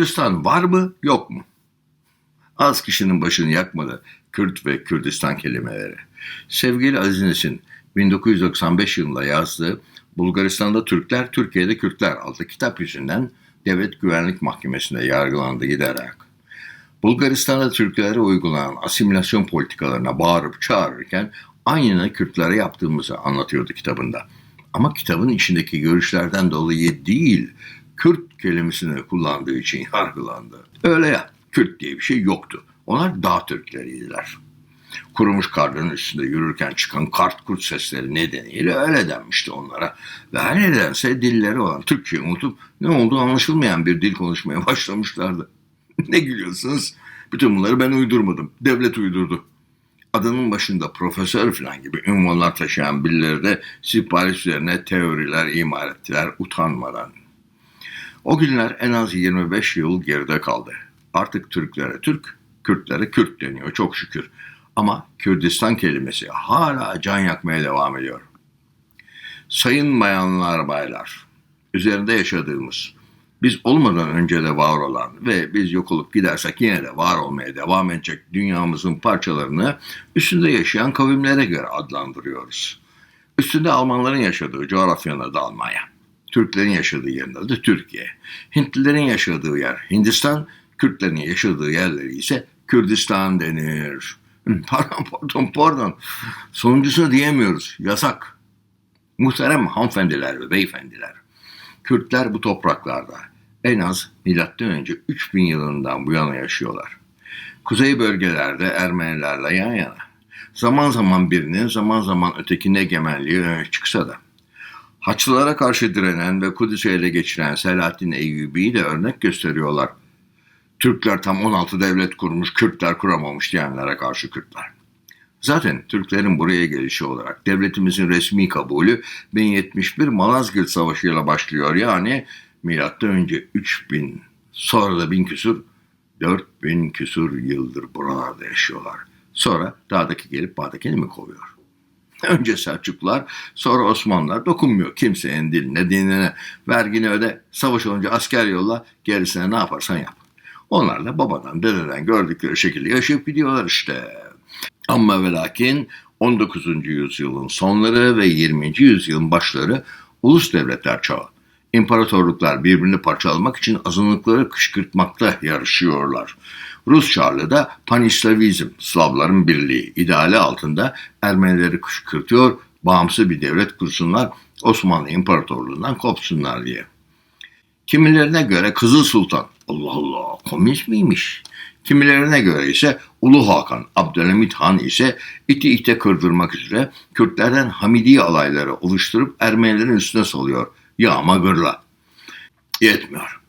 Kürdistan var mı yok mu? Az kişinin başını yakmadı Kürt ve Kürdistan kelimeleri. Sevgili Aziz Nesin 1995 yılında yazdığı Bulgaristan'da Türkler, Türkiye'de Kürtler adlı kitap yüzünden Devlet Güvenlik Mahkemesi'nde yargılandı giderek. Bulgaristan'da Türklere uygulanan asimilasyon politikalarına bağırıp çağırırken aynını Kürtlere yaptığımızı anlatıyordu kitabında. Ama kitabın içindeki görüşlerden dolayı değil, Kürt kelimesini kullandığı için yargılandı. Öyle ya, Kürt diye bir şey yoktu. Onlar dağ Türkleriydiler. Kurumuş karların üstünde yürürken çıkan kart kurt sesleri nedeniyle öyle denmişti onlara. Ve her nedense dilleri olan Türkçeyi unutup ne olduğu anlaşılmayan bir dil konuşmaya başlamışlardı. ne gülüyorsunuz? Bütün bunları ben uydurmadım. Devlet uydurdu. Adının başında profesör falan gibi ünvanlar taşıyan birileri de sipariş üzerine teoriler imal ettiler utanmadan. O günler en az 25 yıl geride kaldı. Artık Türklere Türk, Kürtlere Kürt deniyor çok şükür. Ama Kürdistan kelimesi hala can yakmaya devam ediyor. Sayın bayanlar baylar, üzerinde yaşadığımız, biz olmadan önce de var olan ve biz yok olup gidersek yine de var olmaya devam edecek dünyamızın parçalarını üstünde yaşayan kavimlere göre adlandırıyoruz. Üstünde Almanların yaşadığı coğrafyanın adı Almanya. Türklerin yaşadığı yerin adı Türkiye. Hintlilerin yaşadığı yer Hindistan, Kürtlerin yaşadığı yerleri ise Kürdistan denir. Pardon pardon pardon. Sonuncusunu diyemiyoruz. Yasak. Muhterem hanımefendiler ve beyefendiler. Kürtler bu topraklarda en az M.Ö. 3000 yılından bu yana yaşıyorlar. Kuzey bölgelerde Ermenilerle yan yana. Zaman zaman birinin zaman zaman ötekinin egemenliği çıksa da. Haçlılara karşı direnen ve Kudüs'ü ele geçiren Selahaddin Eyyubi'yi de örnek gösteriyorlar. Türkler tam 16 devlet kurmuş, Kürtler kuramamış diyenlere karşı Kürtler. Zaten Türklerin buraya gelişi olarak devletimizin resmi kabulü 1071 Malazgirt Savaşı ile başlıyor. Yani milattan önce 3000 sonra da 1000 küsur 4000 küsur yıldır buralarda yaşıyorlar. Sonra dağdaki gelip bağdakini mi kovuyor? Önce Selçuklular, sonra Osmanlılar dokunmuyor kimsenin diline, dinine. Vergini öde, savaş olunca asker yolla, gerisine ne yaparsan yap. Onlar da babadan, dededen gördükleri şekilde yaşayıp gidiyorlar işte. Ama ve lakin 19. yüzyılın sonları ve 20. yüzyılın başları ulus devletler çağı. İmparatorluklar birbirini parçalamak için azınlıkları kışkırtmakta yarışıyorlar. Rus Çarlığı da Panislavizm, Slavların birliği ideali altında Ermenileri kışkırtıyor, bağımsız bir devlet kursunlar, Osmanlı İmparatorluğundan kopsunlar diye. Kimilerine göre Kızıl Sultan, Allah Allah komünist miymiş? Kimilerine göre ise Ulu Hakan, Abdülhamit Han ise iti ite kırdırmak üzere Kürtlerden Hamidi alayları oluşturup Ermenilerin üstüne salıyor. Yağma gırla. Yetmiyor.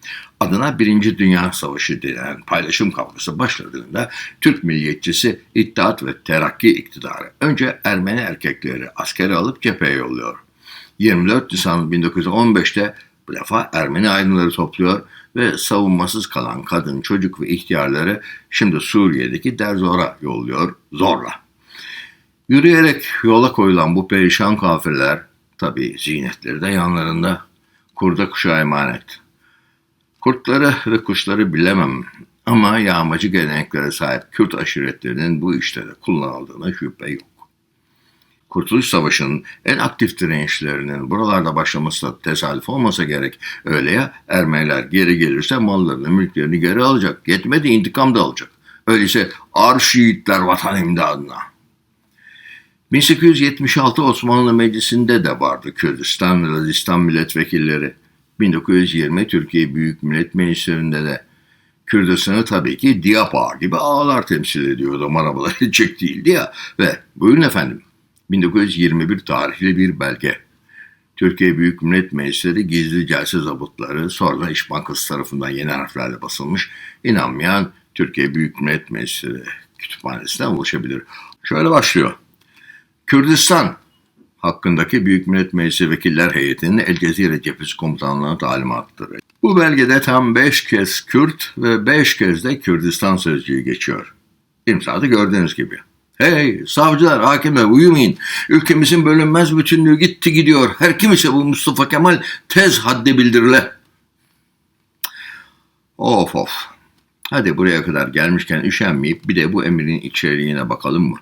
Adına Birinci Dünya Savaşı denen paylaşım kavgası başladığında Türk milliyetçisi İttihat ve Terakki iktidarı önce Ermeni erkekleri askere alıp cepheye yolluyor. 24 Nisan 1915'te bu defa Ermeni aydınları topluyor ve savunmasız kalan kadın, çocuk ve ihtiyarları şimdi Suriye'deki Derzor'a yolluyor zorla. Yürüyerek yola koyulan bu perişan kafirler, tabi ziynetleri de yanlarında, kurda kuşa emanet. Kurtları ve kuşları bilemem ama yağmacı geleneklere sahip Kürt aşiretlerinin bu işte de kullanıldığına şüphe yok. Kurtuluş Savaşı'nın en aktif direnişlerinin buralarda başlaması da tesadüf olmasa gerek. Öyle ya Ermeniler geri gelirse mallarını, mülklerini geri alacak. Yetmedi intikam da alacak. Öyleyse Arşiitler vatan imdadına. 1876 Osmanlı Meclisi'nde de vardı Kürdistan ve Lazistan milletvekilleri. 1920 Türkiye Büyük Millet Meclisi'nde de Kürdistan'ı tabii ki Diyapa gibi ağlar temsil ediyordu. Marabalar edecek değildi ya. Ve buyurun efendim 1921 tarihli bir belge. Türkiye Büyük Millet Meclisleri gizli celse zabıtları sonradan İş Bankası tarafından yeni harflerle basılmış. İnanmayan Türkiye Büyük Millet Meclisleri kütüphanesinden ulaşabilir. Şöyle başlıyor. Kürdistan hakkındaki Büyük Millet Meclisi Vekiller Heyeti'nin El Cezire Cephesi Komutanlığı'na talimattır. Bu belgede tam 5 kez Kürt ve 5 kez de Kürdistan sözcüğü geçiyor. İmzada gördüğünüz gibi. Hey savcılar, hakimler uyumayın. Ülkemizin bölünmez bütünlüğü gitti gidiyor. Her kim ise bu Mustafa Kemal tez haddi bildirile. Of of. Hadi buraya kadar gelmişken üşenmeyip bir de bu emirin içeriğine bakalım mı?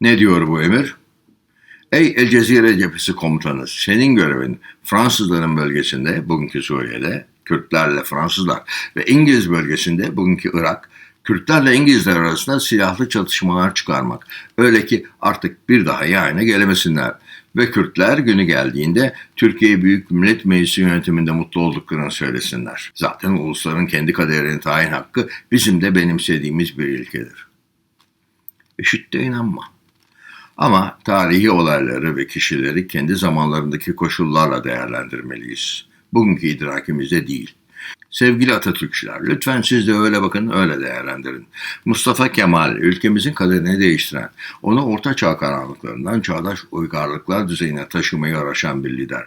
Ne diyor bu emir? Ey El Cezire cephesi komutanı, senin görevin Fransızların bölgesinde, bugünkü Suriye'de, Kürtlerle Fransızlar ve İngiliz bölgesinde, bugünkü Irak, Kürtlerle İngilizler arasında silahlı çatışmalar çıkarmak. Öyle ki artık bir daha yayına gelemesinler. Ve Kürtler günü geldiğinde Türkiye Büyük Millet Meclisi yönetiminde mutlu olduklarını söylesinler. Zaten ulusların kendi kaderini tayin hakkı bizim de benimsediğimiz bir ilkedir. İşitte inanma. Ama tarihi olayları ve kişileri kendi zamanlarındaki koşullarla değerlendirmeliyiz. Bugünkü idrakimizde değil. Sevgili Atatürkçüler, lütfen siz de öyle bakın, öyle değerlendirin. Mustafa Kemal, ülkemizin kaderini değiştiren, onu orta çağ karanlıklarından çağdaş uygarlıklar düzeyine taşımaya uğraşan bir lider.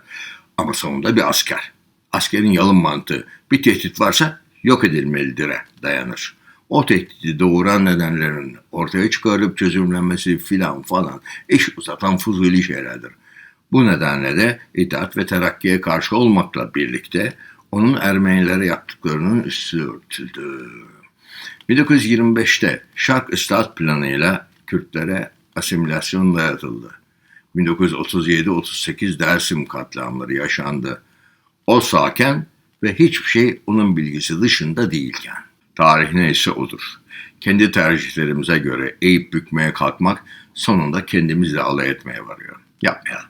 Ama sonunda bir asker. Askerin yalın mantığı, bir tehdit varsa yok edilmelidir'e dayanır. O tehdidi doğuran nedenlerin ortaya çıkarıp çözümlenmesi filan falan iş uzatan fuzuli şeylerdir. Bu nedenle de itaat ve terakkiye karşı olmakla birlikte onun Ermenilere yaptıklarının üstü örtüldü. 1925'te Şark Islah planıyla Kürtlere asimilasyon dayatıldı. 1937-38 Dersim katliamları yaşandı. O sağken ve hiçbir şey onun bilgisi dışında değilken. Tarih neyse odur. Kendi tercihlerimize göre eğip bükmeye kalkmak sonunda kendimizle alay etmeye varıyor. Yapmayalım.